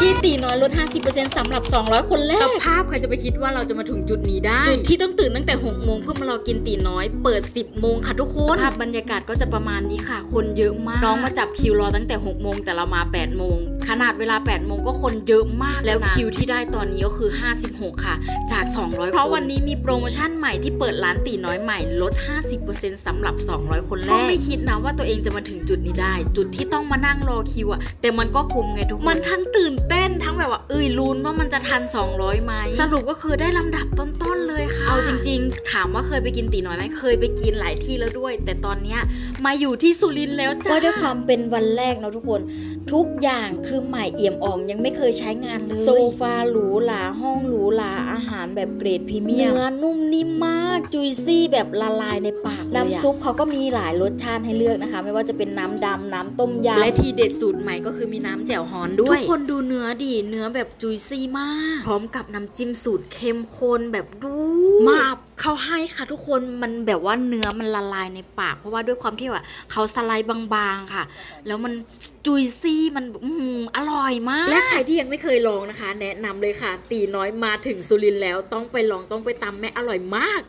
กี้ตีน้อยลด 50%สำหรับ 200 คนแรกภาพใครจะไปคิดว่าเราจะมาถึงจุดนี้ได้ จุดที่ต้องตื่นตั้งแต่6โมงเพื่อมารอกินตีน้อย เปิด 10 โมงค่ะทุกคนภาพบรรยากาศก็จะประมาณนี้ค่ะ คนเยอะมาก น้องมาจับคิวรอตั้งแต่6โมงแต่เรามา8โมงขนาดเวลา8โมงก็คนเยอะมาก แล้วคิวที่ได้ตอนนี้ก็คือ 56 ค่ะ จาก 200 เพราะวันนี้มีโปรโมชั่นใหม่ที่เปิดร้านตีน้อยใหม่ลด 50%สำหรับ 200 คนแรกก็ไม่คิดนะว่าตัวเองจะมาถึงจุดนี้ได้ จุดที่ต้องมานั่งรอคิวอะแต่มันก็คุ้มไงทุกคนมันทั้งตื่นเต้นทั้งแบบว่าเอ้ยลุ้นว่ามันจะทัน 200ไหมสรุปก็คือได้ลำดับต้นๆเลยค่ะ เอาจริง ๆ ถามว่าเคยไปกินตีน้อยไหมเคยไปกินหลายที่แล้วด้วย แต่ตอนเนี้ยมาอยู่ที่สุรินทร์แล้วจ้าก็ด้วยความเป็นวันแรกเนาะทุกคน ทุกอย่างคือใหม่เอี่ยมอ่องยังไม่เคยใช้งานเลยโซฟาหรูหราห้องหรูหราอาหารแบบเกรดพรีเมียมเนื้อนุ่มนิ่มมาก จุยซี่แบบละลายในปากน้ำซุปเขาก็มีหลายรสชาติให้เลือกนะคะ ไม่ว่าจะเป็นน้ำดำน้ำต้มยำและทีเด็ดสูตรใหม่ก็คือมีน้ำแจ่วฮอนด้วย ทุกคนดูเนื้อดิเนื้อแบบจุยซี่มาก พร้อมกับน้ำจิ้มสูตรเข้มข้นแบบดูมาเขาให้ค่ะทุกคนมันแบบว่าเนื้อมันละลายในปาก เพราะว่าด้วยความที่ว่าเขาสไลด์บางๆค่ะ แล้วมันจุยซี่มันอืมอร่อยมาก และใครที่ยังไม่เคยลองนะคะ แนะนำเลยค่ะ ตีน้อยมาถึงสุรินทร์แล้วต้องไปลองต้องไปตำแม่อร่อยมาก